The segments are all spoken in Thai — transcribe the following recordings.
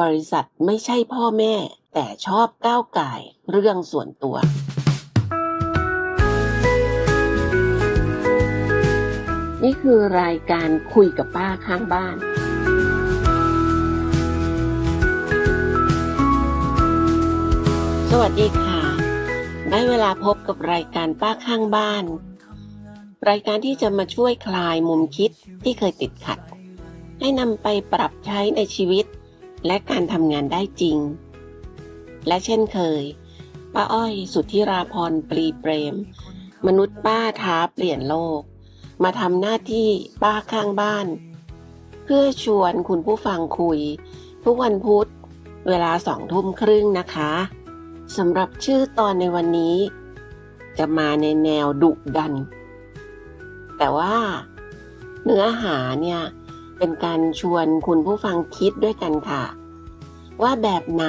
บริษัทไม่ใช่พ่อแม่ แต่ชอบก้าวไก่เรื่องส่วนตัว นี่คือรายการคุยกับป้าข้างบ้าน สวัสดีค่ะได้เวลาพบกับรายการป้าข้างบ้าน รายการที่จะมาช่วยคลายมุมคิดที่เคยติดขัด ให้นำไปปรับใช้ในชีวิต และการทำงานได้จริง และเช่นเคย ป้าอ้อยสุทธิราพรปรีเปรม มนุษย์ป้าท้าเปลี่ยนโลก มาทำหน้าที่ป้าข้างบ้าน เพื่อชวนคุณผู้ฟังคุย ทุกวันพุธ เวลาสองทุ่มครึ่งนะคะสำหรับชื่อตอนในวันนี้ จะมาในแนวดุดัน แต่ว่าเนื้อหาเนี่ย เป็นการชวนคุณผู้ฟังคิดด้วยกันค่ะ ว่าแบบไหน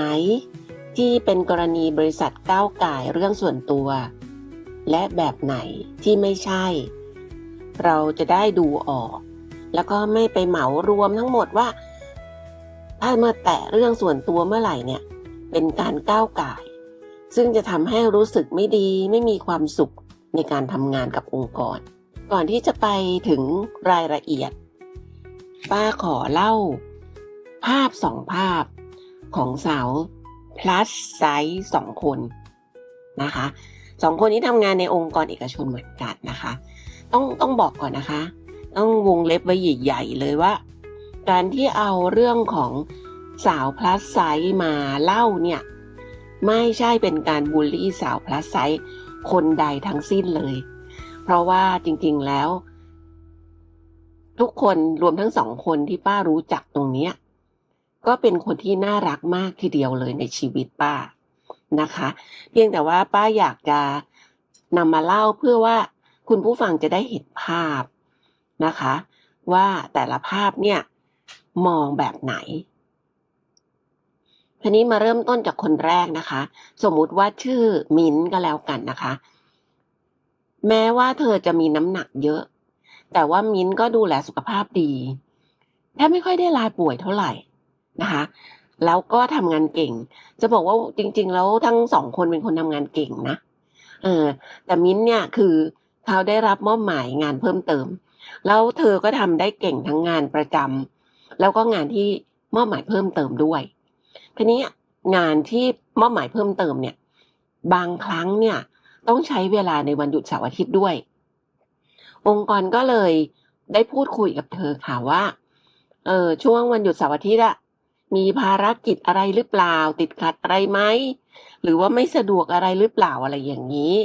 ที่เป็นกรณีบริษัทก้าวไก่เรื่องส่วนตัว และแบบไหนที่ไม่ใช่ เราจะได้ดูออก แล้วก็ไม่ไปเหมารวมทั้งหมดว่า ถ้ามาแตะเรื่องส่วนตัวเมื่อไหร่เนี่ย เป็นการก้าวไก่ซึ่งจะทำให้รู้สึกไม่ดีไม่มีความสุขในการทำงานกับองค์กร ก่อนที่จะไปถึงรายละเอียด ป้าขอเล่า ภาพสองภาพของสาว plus size สองคนนะคะสองคนนี้ทำงานในองค์กรเอกชนเหมือนกันนะคะ ต้องต้องบอกก่อนนะคะ ต้องวงเล็บไว้ใหญ่ๆเลยว่า การที่เอาเรื่องของสาว plus size มาเล่าเนี่ย ไม่ใช่เป็นการบูลลี่สาว plus size คนใดทั้งสิ้นเลย เพราะว่าจริงๆแล้ว ทุกคนรวมทั้งสองคนที่ป้ารู้จักตรงเนี้ยก็เป็นคนที่น่ารักมากทีเดียวเลยในชีวิตป้านะคะ เพียงแต่ว่าป้าอยากจะนำมาเล่าเพื่อว่าคุณผู้ฟังจะได้เห็นภาพนะคะ ว่าแต่ละภาพเนี่ยมองแบบไหนทีนี้มาเริ่มต้นจากคนแรกนะคะ สมมุติว่าชื่อมิ้นก็แล้วกันนะคะ แม้ว่าเธอจะมีน้ำหนักเยอะ แต่ว่ามิ้นก็ดูแลสุขภาพดีแทบไม่ค่อยได้ลาป่วยเท่าไหร่นะคะ แล้วก็ทำงานเก่ง จะบอกว่าจริง ๆ แล้วทั้งสองคนเป็นคนทำงานเก่งนะเออแต่มิ้นเนี่ยคือเขาได้รับมอบหมายงานเพิ่มเติม แล้วเธอก็ทำได้เก่งทั้งงานประจำแล้วก็งานที่มอบหมายเพิ่มเติมด้วยทีนี้งานที่มอบหมายเพิ่มเติมเนี่ย บางครั้งเนี่ยต้องใช้เวลาในวันหยุดเสาร์อาทิตย์ด้วย องค์กรก็เลยได้พูดคุยกับเธอค่ะว่า เออช่วงวันหยุดเสาร์อาทิตย์อะมีภารกิจอะไรหรือเปล่า ติดขัดอะไรไหมหรือว่าไม่สะดวกอะไรหรือเปล่าอะไรอย่างนี้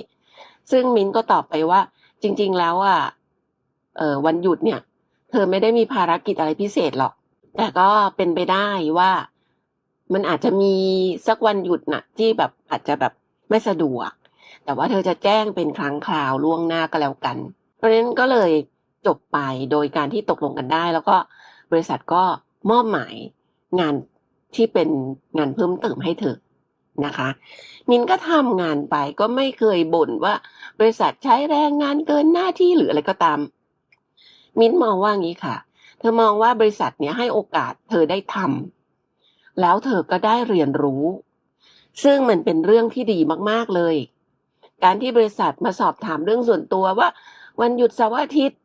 ซึ่งมิ้นก็ตอบไปว่า จริง ๆ แล้วอะเออวันหยุดเนี่ย เธอไม่ได้มีภารกิจอะไรพิเศษหรอก แต่ก็เป็นไปได้ว่า มันอาจจะมีสักวันหยุดน่ะ ที่แบบอาจจะแบบไม่สะดวก แต่ว่าเธอจะแจ้งเป็นครั้งคราวล่วงหน้าก็แล้วกัน เพราะฉะนั้นก็เลยจบไปโดยการที่ตกลงกันได้ แล้วก็บริษัทก็มอบหมายงานที่เป็นงานเพิ่มเติมให้เธอนะคะ มินก็ทำงานไปก็ไม่เคยบ่นว่า บริษัทใช้แรงงานเกินหน้าที่หรืออะไรก็ตาม มินมองว่างี้ค่ะ เธอมองว่าบริษัทเนี้ยให้โอกาสเธอได้ทำแล้วเธอก็ได้เรียนรู้ ซึ่งมันเป็นเรื่องที่ดีมากๆเลย การที่บริษัทมาสอบถามเรื่องส่วนตัวว่า วันหยุดเสาร์อาทิตย์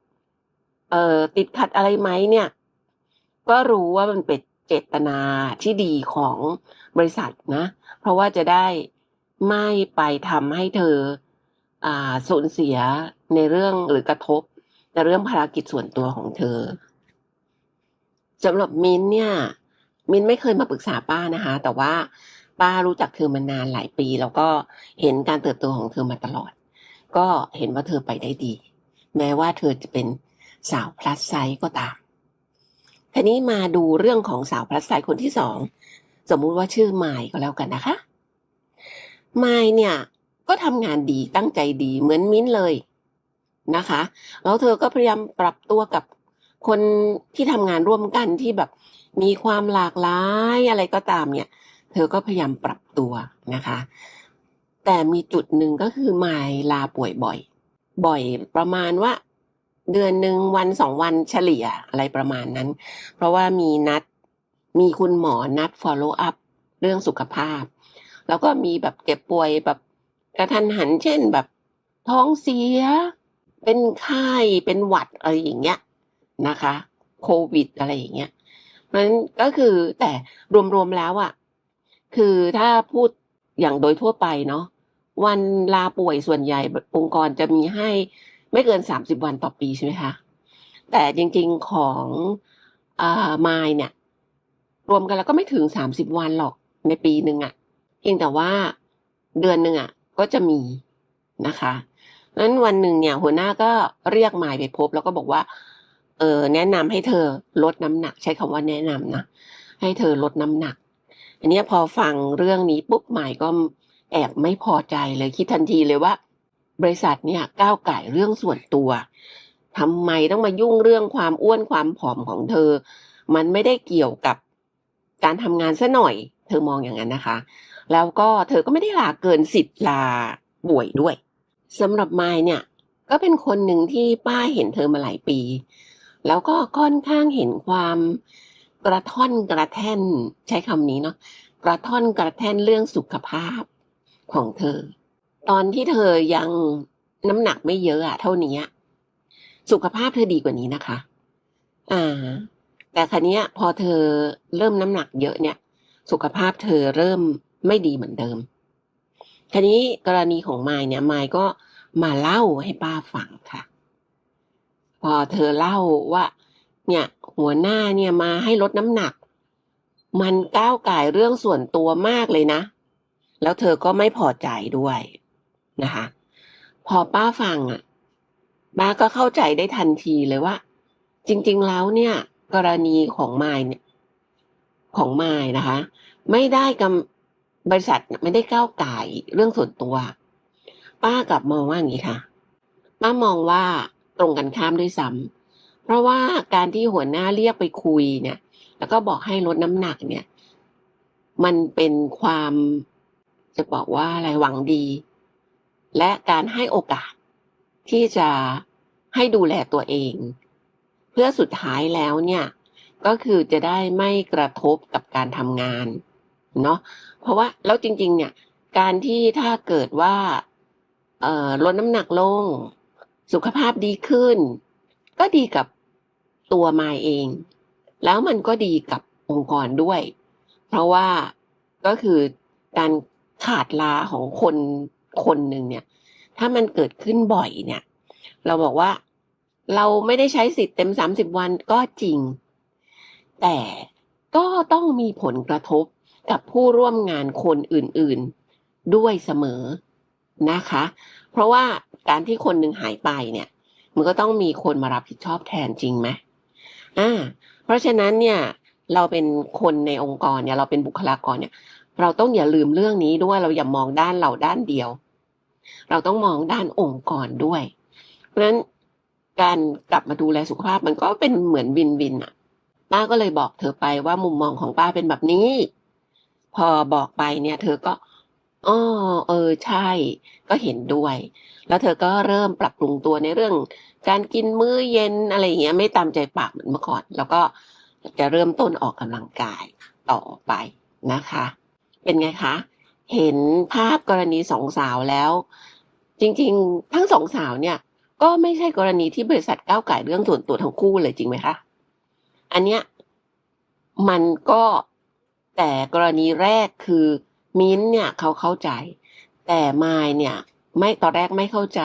เอ่อติดขัดอะไรไหมเนี่ย ก็รู้ว่ามันเป็นเจตนาที่ดีของบริษัทนะ เพราะว่าจะได้ไม่ไปทำให้เธออ่าสูญเสียในเรื่องหรือกระทบ ในเรื่องภารกิจส่วนตัวของเธอสำหรับมินเนี่ย มินไม่เคยมาปรึกษาป้านะคะ แต่ว่าป้ารู้จักเธอมานานหลายปี แล้วก็เห็นการเติบโตของเธอมาตลอด ก็เห็นว่าเธอไปได้ดี แม้ว่าเธอจะเป็นสาวพลัสไซส์ก็ตามทีนี้มาดูเรื่องของสาวพลัสไซส์คนที่สองสมมุติว่าชื่อไมค์ก็แล้วกันนะคะไมค์เนี่ยก็ทำงานดีตั้งใจดีเหมือนมิ้นเลยนะคะ แล้วเธอก็พยายามปรับตัวกับคนที่ทำงานร่วมกันที่แบบมีความหลากหลายอะไรก็ตามเนี่ย เธอก็พยายามปรับตัวนะคะ แต่มีจุดหนึ่งก็คือไมค์ลาป่วยบ่อย บ่อยประมาณว่า เดือนหนึ่งวันสองวันเฉลี่ยอะไรประมาณนั้น เพราะว่ามีนัดมีคุณหมอนัด follow up เรื่องสุขภาพ แล้วก็มีแบบเจ็บป่วยแบบกระทันหันเช่นแบบท้องเสีย เป็นไข้เป็นหวัดอะไรอย่างเงี้ยนะคะโควิดอะไรอย่างเงี้ยเพราะฉะนั้นก็คือแต่รวมๆแล้วอะ่ะ คือถ้าพูดอย่างโดยทั่วไปเนาะ วันลาป่วยส่วนใหญ่องค์กรจะมีให้ไม่เกินสามสิบวันต่อปีใช่ไหมคะ แต่จริงๆของอมายเนี่ย รวมกันแล้วก็ไม่ถึงสามสิบวันหรอกในปีหนึ่งอะ่ะ เพียงแต่ว่าเดือนหนึ่งอะ่ะ ก็จะมีนะคะนั้นวันหนึ่งเนี่ย หัวหน้าก็เรียกมายไปพบ แล้วก็บอกว่า เออแนะนำให้เธอลดน้ำหนัก ใช้คำว่าแนะนำนะให้เธอลดน้ำหนัก อันนี้พอฟังเรื่องนี้ปุ๊บหมายก็ แอบไม่พอใจเลยคิดทันทีเลยว่า บริษัทเนี่ยก้าวไก่เรื่องส่วนตัวทำไมต้องมายุ่งเรื่องความอ้วนความผอมของเธอ มันไม่ได้เกี่ยวกับการทำงานซะหน่อย เธอมองอย่างนั้นนะคะ แล้วก็เธอก็ไม่ได้ลาเกินสิทธิ์ลาป่วยด้วยสำหรับไมเนี่ย ก็เป็นคนหนึ่งที่ป้าเห็นเธอมาหลายปี แล้วก็ค่อนข้างเห็นความกระท่อนกระแท่นใช้คำนี้เนาะกระท่อนกระแท่นเรื่องสุขภาพ ของเธอ ตอนที่เธอยังน้ำหนักไม่เยอะอะเท่านี้สุขภาพเธอดีกว่านี้นะคะ อ่า แต่ครั้นี้ยพอเธอเริ่มน้ำหนักเยอะเนี่ย สุขภาพเธอเริ่มไม่ดีเหมือนเดิมคราวนี้กรณีของไมายเนี่ยไมายก็มาเล่าให้ป้าฟังค่ะ พอเธอเล่าว่า เนี่ย หัวหน้าเนี่ยมาให้ลดน้ำหนัก มันก้าวไก่เรื่องส่วนตัวมากเลยนะ แล้วเธอก็ไม่พอใจด้วยนะคะ พอป้าฟังอะป้าก็เข้าใจได้ทันทีเลยว่า จริง ๆ แล้วเนี่ย กรณีของไมายเนี่ย ของไมายนะคะ ไม่ได้กำบริษัทไม่ได้ก้าวไก่เรื่องส่วนตัว ป้ากลับมองว่าอย่างนี้ค่ะ ป้ามองว่าตรงกันข้ามด้วยซ้ำเพราะว่าการที่หัวหน้าเรียกไปคุยเนี่ย แล้วก็บอกให้ลดน้ำหนักเนี่ย มันเป็นความ จะบอกว่าอะไรหวังดี และการให้โอกาสที่จะให้ดูแลตัวเอง เพื่อสุดท้ายแล้วเนี่ยก็คือจะได้ไม่กระทบกับการทำงานเนาะเพราะว่าแล้วจริง ๆ เนี่ย การที่ถ้าเกิดว่าเอ่อลดน้ำหนักลง สุขภาพดีขึ้น ก็ดีกับตัวมายเอง แล้วมันก็ดีกับองค์กรด้วย เพราะว่าก็คือการ ขาดลาของคนคนหนึ่งเนี่ย ถ้ามันเกิดขึ้นบ่อยเนี่ย เราบอกว่าเราไม่ได้ใช้สิทธิ์เต็มสามสิบวันก็จริง แต่ก็ต้องมีผลกระทบกับผู้ร่วมงานคนอื่นๆด้วยเสมอนะคะ เพราะว่าการที่คนหนึ่งหายไปเนี่ย มันก็ต้องมีคนมารับผิดชอบแทนจริงไหมอ่า เพราะฉะนั้นเนี่ยเราเป็นคนในองค์กรเนี่ย เราเป็นบุคลากรเนี่ย เราต้องอย่าลืมเรื่องนี้ด้วย เราอย่ามองด้านเราด้านเดียว เราต้องมองด้านองค์กรด้วย เพราะฉะนั้นการกลับมาดูแลสุขภาพมันก็เป็นเหมือนวินวินอะป้าก็เลยบอกเธอไปว่ามุมมองของป้าเป็นแบบนี้ พอบอกไปเนี่ย เธอก็อ๋อเออใช่ ก็เห็นด้วย แล้วเธอก็เริ่มปรับปรุงตัวในเรื่อง การกินมื้อเย็นอะไรอย่างเงี้ยไม่ตามใจปากเหมือนเมื่อก่อน แล้วก็จะเริ่มต้นออกกำลังกายต่อไปนะคะ เป็นไงคะ เห็นภาพกรณีสองสาวแล้ว จริงๆ ทั้งสองสาวเนี่ย ก็ไม่ใช่กรณีที่บริษัทก้าวไก่เรื่องส่วนตัวทั้งคู่เลยจริงไหมคะ อันเนี้ยมันก็แต่กรณีแรกคือมิ้นเนี่ยเขาเข้าใจ แต่มายเนี่ย ไม่ตอนแรกไม่เข้าใจ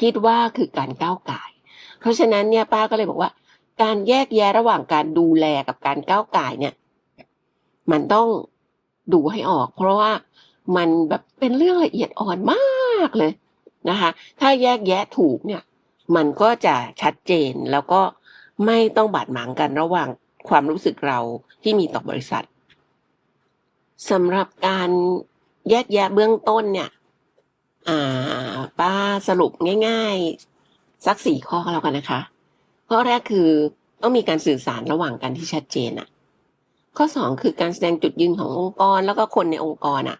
คิดว่าคือการก้าวไก่ เพราะฉะนั้นเนี่ยป้าก็เลยบอกว่า การแยกแยะระหว่างการดูแลกับการก้าวไก่เนี่ย มันต้อง ดูให้ออก เพราะว่ามันแบบเป็นเรื่องละเอียดอ่อนมากเลยนะคะ ถ้าแยกแยะถูกเนี่ย มันก็จะชัดเจนแล้วก็ไม่ต้องบาดหมางกันระหว่างความรู้สึกเราที่มีต่อบริษัทสำหรับการแยกแยะเบื้องต้นเนี่ย อ่า ป้าสรุปง่าย ๆ สักสี่ข้อแล้วกันนะคะ ข้อแรกคือต้องมีการสื่อสารระหว่างกันที่ชัดเจนอะ ข้อสองคือการแสดงจุดยืนขององค์กรแล้วก็คนในองค์กรอะ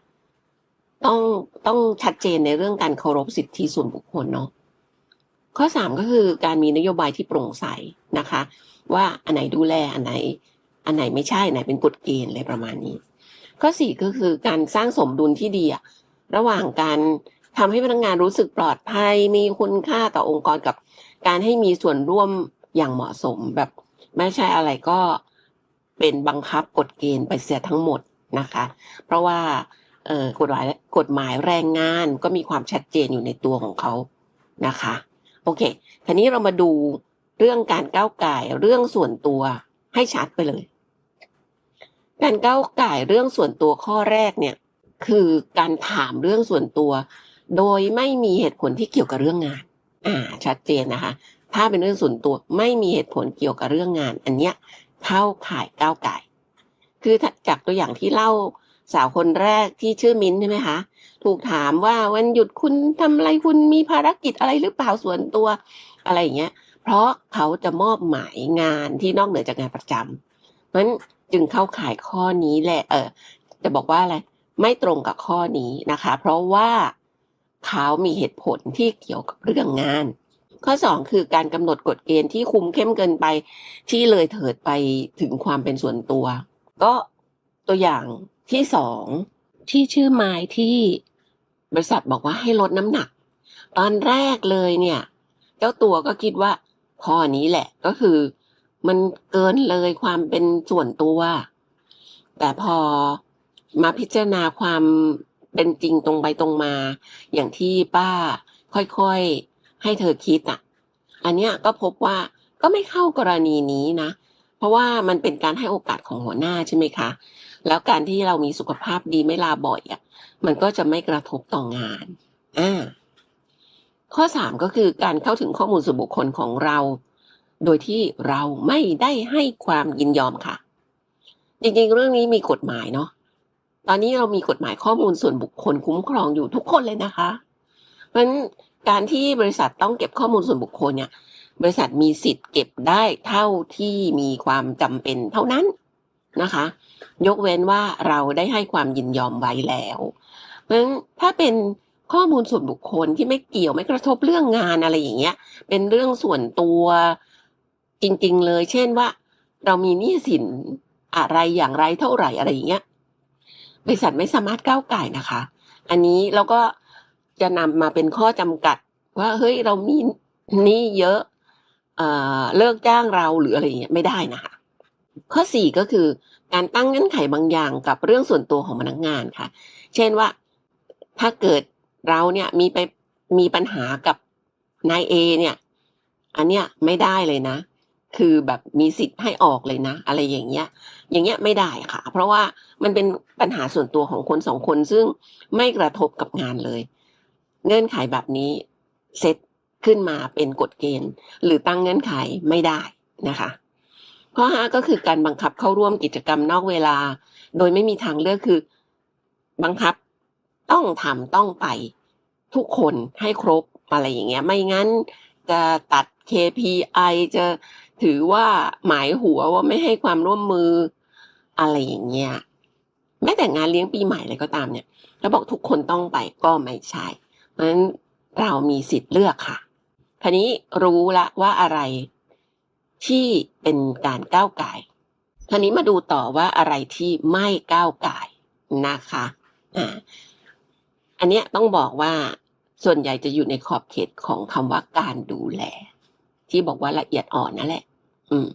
ต้องต้องชัดเจนในเรื่องการเคารพสิทธิส่วนบุคคลเนาะข้อสามก็คือการมีนโยบายที่โปร่งใสนะคะ ว่าอันไหนดูแลอันไหน อันไหนไม่ใช่อันไหนเป็นกฎเกณฑ์อะไรประมาณนี้ ข้อสี่ก็คือการสร้างสมดุลที่ดีอะระหว่างการทำให้พนักงานรู้สึกปลอดภัย มีคุณค่าต่อองค์กรกับการให้มีส่วนร่วมอย่างเหมาะสมแบบไม่ใช่อะไรก็ เป็นบังคับกฎเกณฑ์ไปเสียทั้งหมดนะคะ เพราะว่ากฎหมายกฎหมายแรงงานก็มีความชัดเจนอยู่ในตัวของเขานะคะโอเคทีนี้เรามาดูเรื่องการก้าวไก่เรื่องส่วนตัวให้ชัดไปเลย การก้าวไก่เรื่องส่วนตัวข้อแรกเนี่ยคือการถามเรื่องส่วนตัว โดยไม่มีเหตุผลที่เกี่ยวกับเรื่องงาน อ่า ชัดเจนนะคะ ถ้าเป็นเรื่องส่วนตัวไม่มีเหตุผลเกี่ยวกับเรื่องงาน อันเนี้ย เข้าข่ายก้าวไก่ คือจากตัวอย่างที่เล่าสาวคนแรกที่ชื่อมิ้นใช่ไหมคะ ถูกถามว่าวันหยุดคุณทำอะไรคุณมีภารกิจอะไรหรือเปล่าส่วนตัวอะไรอย่างเงี้ย เพราะเขาจะมอบหมายงานที่นอกเหนือจากงานประจำเพราะฉะนั้นจึงเข้าข่ายข้อนี้แหละเออจะบอกว่าอะไรไม่ตรงกับข้อนี้นะคะ เพราะว่าเขามีเหตุผลที่เกี่ยวกับเรื่องงาน ข้อสองคือการกำหนดกฎเกณฑ์ที่คุมเข้มเกินไป ที่เลยเถิดไปถึงความเป็นส่วนตัว ก็ตัวอย่างที่สองที่ชื่อไม้ที่บริษัทบอกว่าให้ลดน้ำหนัก ตอนแรกเลยเนี่ย เจ้าตัวก็คิดว่าข้อนี้แหละก็คือ มันเกินเลยความเป็นส่วนตัว แต่พอมาพิจารณาความเป็นจริงตรงไปตรงมา อย่างที่ป้าค่อยๆ ให้เธอคิดอะ อันเนี้ยก็พบว่าก็ไม่เข้ากรณีนี้นะ เพราะว่ามันเป็นการให้โอกาสของหัวหน้าใช่ไหมคะ แล้วการที่เรามีสุขภาพดีไม่ลาบ่อยอะ มันก็จะไม่กระทบต่องานอ่าข้อสามก็คือการเข้าถึงข้อมูลส่วนบุคคลของเรา โดยที่เราไม่ได้ให้ความยินยอมค่ะ จริงๆ เรื่องนี้มีกฎหมายเนาะตอนนี้เรามีกฎหมายข้อมูลส่วนบุคคลคุ้มครองอยู่ทุกคนเลยนะคะเพราะฉะนั้น การที่บริษัทต้องเก็บข้อมูลส่วนบุคคลเนี่ย บริษัทมีสิทธิ์เก็บได้เท่าที่มีความจำเป็นเท่านั้นนะคะ ยกเว้นว่าเราได้ให้ความยินยอมไว้แล้วเพราะงั้นถ้าเป็นข้อมูลส่วนบุคคลที่ไม่เกี่ยวไม่กระทบเรื่องงานอะไรอย่างเงี้ย เป็นเรื่องส่วนตัวจริง ๆ เลย เช่นว่า เรามีหนี้สินอะไรอย่างไรเท่าไหร่อะไรอย่างเงี้ยบริษัทไม่สามารถก้าวไก่นะคะ อันนี้เราก็ จะนำมาเป็นข้อจำกัด ว่าเฮ้ยเรามีหนี้เยอะเอ่อเลิกจ้างเราหรืออะไรเงี้ยไม่ได้นะคะข้อสี่ก็คือการตั้งเงื่อนไขบางอย่างกับเรื่องส่วนตัวของพนักงานค่ะ เช่นว่าถ้าเกิดเราเนี่ยมีไปมีปัญหากับนายเอเนี่ย อันเนี้ยไม่ได้เลยนะ คือแบบมีสิทธิ์ให้ออกเลยนะ อะไรอย่างเงี้ย อย่างเงี้ยไม่ได้ค่ะ เพราะว่ามันเป็นปัญหาส่วนตัวของคนสองคนซึ่งไม่กระทบกับงานเลย เงื่อนไขแบบนี้เซตขึ้นมาเป็นกฎเกณฑ์ หรือตั้งเงื่อนไขไม่ได้นะคะ ข้อห้าก็คือการบังคับเข้าร่วมกิจกรรมนอกเวลา โดยไม่มีทางเลือกคือบังคับต้องทำต้องไปทุกคนให้ครบอะไรอย่างเงี้ย ไม่งั้นจะตัด KPI จะถือว่าหมายหัวว่าไม่ให้ความร่วมมืออะไรอย่างเงี้ยแม้แต่งานเลี้ยงปีใหม่อะไรก็ตามเนี่ย แล้วบอกทุกคนต้องไปก็ไม่ใช่ เพราะฉะนั้นเรามีสิทธิ์เลือกค่ะทีนี้รู้ละว่าอะไรที่เป็นการก้าวไก่ทีนี้มาดูต่อว่าอะไรที่ไม่ก้าวไก่นะคะอ่าอันเนี้ยต้องบอกว่าส่วนใหญ่จะอยู่ในขอบเขตของคำว่าการดูแล ที่บอกว่าละเอียดอ่อนนั่นแหละ อืม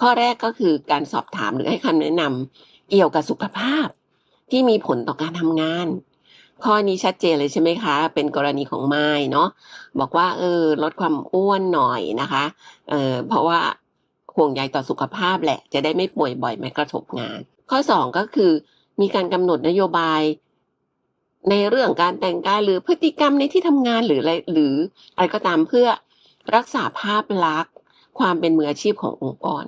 ข้อแรกก็คือการสอบถามหรือให้คำแนะนำเกี่ยวกับสุขภาพที่มีผลต่อการทำงาน ข้อนี้ชัดเจนเลยใช่ไหมคะ เป็นกรณีของไม้เนาะบอกว่าเออลดความอ้วนหน่อยนะคะเออเพราะว่าห่วงใยต่อสุขภาพแหละ จะได้ไม่ป่วยบ่อยไม่กระทบงาน ข้อสองก็คือ มีการกำหนดนโยบาย ในเรื่องการแต่งกายหรือพฤติกรรมในที่ทำงานหรืออะไรหรืออะไรก็ตามเพื่อรักษาภาพลักษณ์ ความเป็นมืออาชีพขององค์กร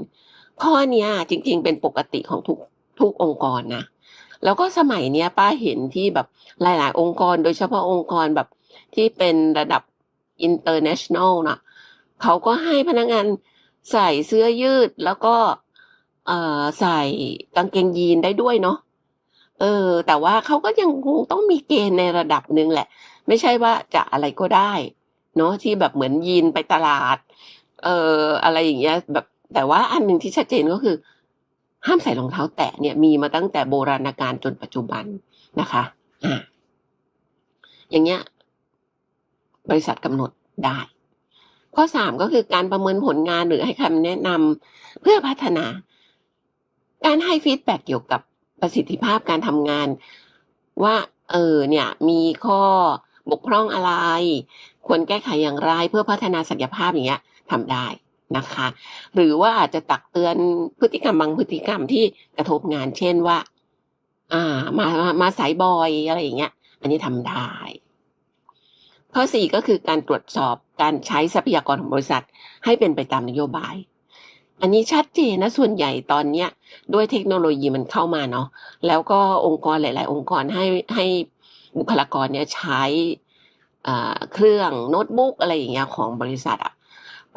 ข้อนี้จริงๆ เป็นปกติของทุกทุกองค์กรนะ แล้วก็สมัยเนี้ยป้าเห็นที่แบบหลาย ๆ องค์กร โดยเฉพาะองค์กรแบบที่เป็นระดับ international เนะเขาก็ให้พนักงานใส่เสื้อยืดแล้วก็เอ่อใส่กางเกงยีนได้ด้วยเนาะเออ แต่ว่าเขาก็ยังคงต้องมีเกณฑ์ในระดับหนึ่งแหละ ไม่ใช่ว่าจะอะไรก็ได้ เนาะที่แบบเหมือนยีนไปตลาด เอ่ออะไรอย่างเงี้ยแบบแต่ว่าอันหนึ่งที่ชัดเจนก็คือ ห้ามใส่รองเท้าแตะเนี่ยมีมาตั้งแต่โบราณกาลจนปัจจุบันนะคะอ่าอย่างเงี้ยบริษัทกำหนดได้ ข้อสามก็คือการประเมินผลงานหรือให้คำแนะนำเพื่อพัฒนา การให้ฟีดแบ็กเกี่ยวกับประสิทธิภาพการทำงาน ว่า เออเนี่ย มีข้อบกพร่องอะไร ควรแก้ไขอย่างไรเพื่อพัฒนาศักยภาพอย่างเงี้ยทำได้ นะคะ หรือว่าอาจจะตักเตือนพฤติกรรมบางพฤติกรรมที่กระทบงาน เช่นว่า อ่า มามามาสายบอยอะไรอย่างเงี้ย อันนี้ทำได้ ข้อสี่ก็คือการตรวจสอบการใช้ทรัพยากรของบริษัท ให้เป็นไปตามนโยบาย อันนี้ชัดเจนนะส่วนใหญ่ตอนเนี้ยด้วยเทคโนโลยีมันเข้ามาเนาะแล้วก็องค์กรหลาย ๆ องค์กรให้ให้บุคลากรเนี่ยใช้เครื่องโน้ตบุ๊กอะไรอย่างเงี้ยของบริษัทอะ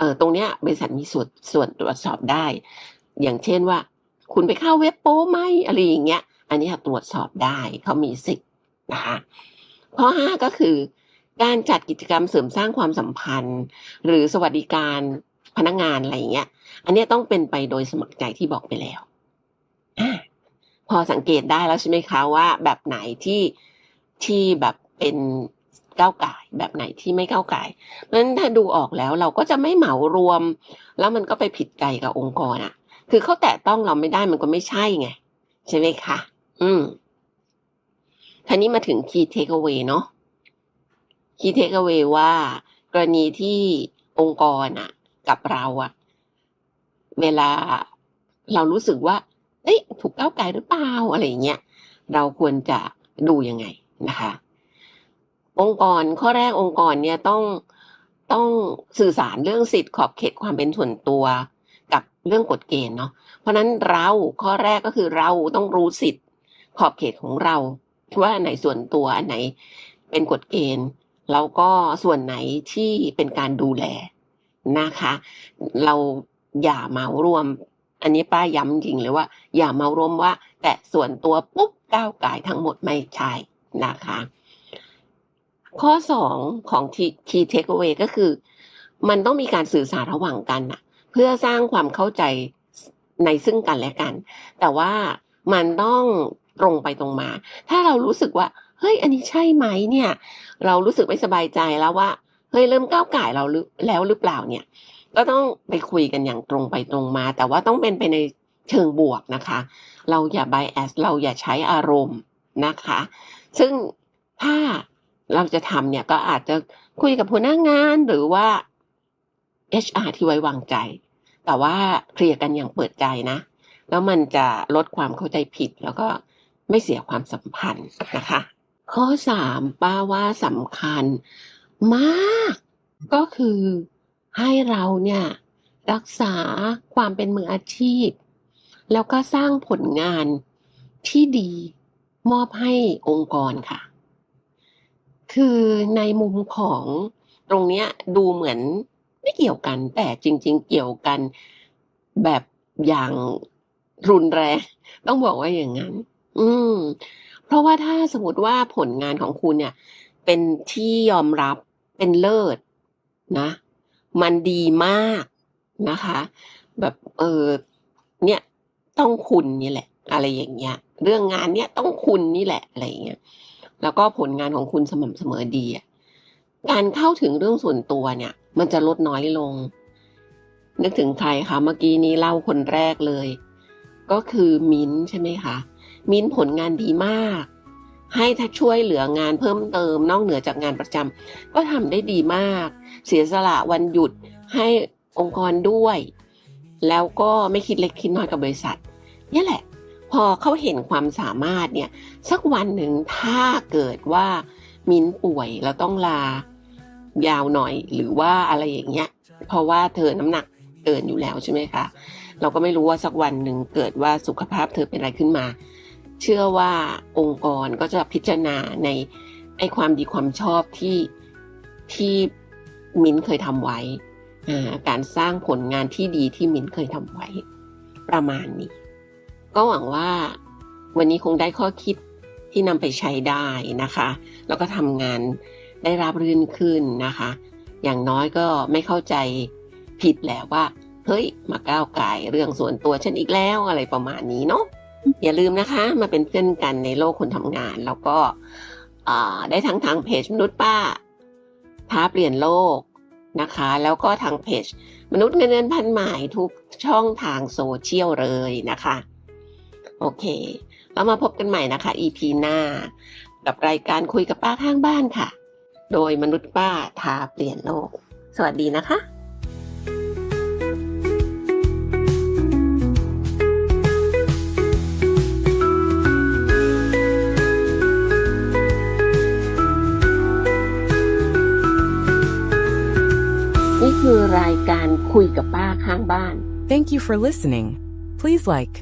เออตรงเนี้ยบริษัทมีส่วนส่วนตรวจสอบได้ อย่างเช่นว่า คุณไปเข้าเว็บโป้ไหมอะไรอย่างเงี้ย อันนี้ตรวจสอบได้เขามีสิทธิ์นะคะข้อห้าก็คือ การจัดกิจกรรมเสริมสร้างความสัมพันธ์ หรือสวัสดิการพนักงานอะไรอย่างเงี้ย อันนี้ต้องเป็นไปโดยสมัครใจที่บอกไปแล้วอพอสังเกตได้แล้วใช่ไหมคะว่าแบบไหนที่ที่แบบเป็น ก้าวไก่แบบไหนที่ไม่ก้าวไก่เพราะฉะนั้นถ้าดูออกแล้วเราก็จะไม่เหมารวม แล้วมันก็ไปผิดใจกับองค์กรอะคือเขาแตะต้องเราไม่ได้มันก็ไม่ใช่ไง ใช่ไหมคะ อืมทีนี้มาถึง key takeaway เนาะ key takeaway ว่า กรณีที่องค์กรอะกับเราอะเวลาเรารู้สึกว่า เอ้ยถูกก้าวไก่หรือเปล่าอะไรเงี้ย เราควรจะดูยังไงนะคะ องค์กรข้อแรกองค์กรเนี่ยต้องต้องสื่อสารเรื่องสิทธิ์ขอบเขตความเป็นส่วนตัว กับเรื่องกฎเกณฑ์เนาะเพราะนั้นเราข้อแรกก็คือเราต้องรู้สิทธิ์ขอบเขตของเราว่าอันไหนส่วนตัวอันไหนเป็นกฎเกณฑ์แล้วก็ส่วนไหนที่เป็นการดูแลนะคะ เราอย่าเหมารวม อันนี้ป้าย้ำจริงเลยว่า อย่าเหมารวมว่า แต่ส่วนตัวปุ๊บก้าวไก่ทั้งหมดไม่ใช่นะคะ ข้อสองของ key takeaway ก็คือ มันต้องมีการสื่อสารระหว่างกันนะเพื่อสร้างความเข้าใจในซึ่งกันและกัน แต่ว่ามันต้องตรงไปตรงมา ถ้าเรารู้สึกว่า เฮ้ย อันนี้ใช่ไหมเนี่ย เรารู้สึกไม่สบายใจแล้วว่า เฮ้ย เริ่มก้าวไก่เราแล้วหรือเปล่าเนี่ย ก็ต้องไปคุยกันอย่างตรงไปตรงมา แต่ว่าต้องเป็นไปในเชิงบวกนะคะ เราอย่า bias เราอย่าใช้อารมณ์นะคะ ซึ่งถ้า เราจะทำเนี่ยก็อาจจะคุยกับหัวหน้างานหรือว่า HR ที่ไว้วางใจ แต่ว่าเคลียร์กันอย่างเปิดใจนะ แล้วมันจะลดความเข้าใจผิดแล้วก็ไม่เสียความสัมพันธ์นะคะ ข้อสามป้าว่าสำคัญมาก ก็คือให้เราเนี่ยรักษาความเป็นมืออาชีพ แล้วก็สร้างผลงานที่ดีมอบให้องค์กรค่ะ คือในมุมของตรงเนี้ยดูเหมือนไม่เกี่ยวกัน แต่จริง ๆ เกี่ยวกันแบบอย่างรุนแรงต้องบอกว่าอย่างนั้น อืม เพราะว่าถ้าสมมติว่าผลงานของคุณเนี่ย เป็นที่ยอมรับเป็นเลิศนะ มันดีมากนะคะ แบบเออเนี่ยต้องคุณนี่แหละ อะไรอย่างเงี้ย เรื่องงานเนี้ยต้องคุณนี่แหละอะไรอย่างเงี้ย แล้วก็ผลงานของคุณสม่ำเสมอดีอะการเข้าถึงเรื่องส่วนตัวเนี่ย มันจะลดน้อยลง นึกถึงใครคะเมื่อกี้นี้เล่าคนแรกเลย ก็คือมิ้นใช่ไหมคะมิ้นผลงานดีมาก ให้ถ้าช่วยเหลืองานเพิ่มเติมนอกเหนือจากงานประจำก็ทำได้ดีมาก เสียสละวันหยุดให้องค์กรด้วย แล้วก็ไม่คิดเล็กคิดน้อยกับบริษัทนี่แหละ พอเขาเห็นความสามารถเนี่ยสักวันหนึ่งถ้าเกิดว่ามิ้นป่วยแล้วต้องลายาวหน่อยหรือว่าอะไรอย่างเงี้ย เพราะว่าเธอน้ำหนักเกินอยู่แล้วใช่ไหมคะ เราก็ไม่รู้ว่าสักวันหนึ่งเกิดว่าสุขภาพเธอเป็นอะไรขึ้นมา เชื่อว่าองค์กรก็จะพิจารณาในไอ้ความดีความชอบที่ที่มิ้นเคยทำไว้ การสร้างผลงานที่ดีที่มิ้นเคยทำไว้ ประมาณนี้ ก็หวังว่าวันนี้คงได้ข้อคิดที่นำไปใช้ได้นะคะ แล้วก็ทำงานได้ราบรื่นขึ้นนะคะ อย่างน้อยก็ไม่เข้าใจผิดแหละว่า เฮ้ย มาก้าวไก่เรื่องส่วนตัวฉันอีกแล้วอะไรประมาณนี้เนาะอย่าลืมนะคะ มาเป็นเพื่อนกันในโลกคนทำงาน แล้วก็ได้ทั้งทางเพจมนุษย์ป้าท้าเปลี่ยนโลกนะคะ แล้วก็ทางเพจ มนุษย์เงินเดือนพันหมายทุกช่องทางโซเชียลเลยนะคะ โอเคแล้วมาพบกันใหม่นะคะ EP หน้า กับรายการคุยกับป้าข้างบ้านค่ะ โดยมนุษย์ป้าทาเปลี่ยนโลก สวัสดีนะคะนี่คือรายการคุยกับป้าข้างบ้าน Thank you for listening. Please like,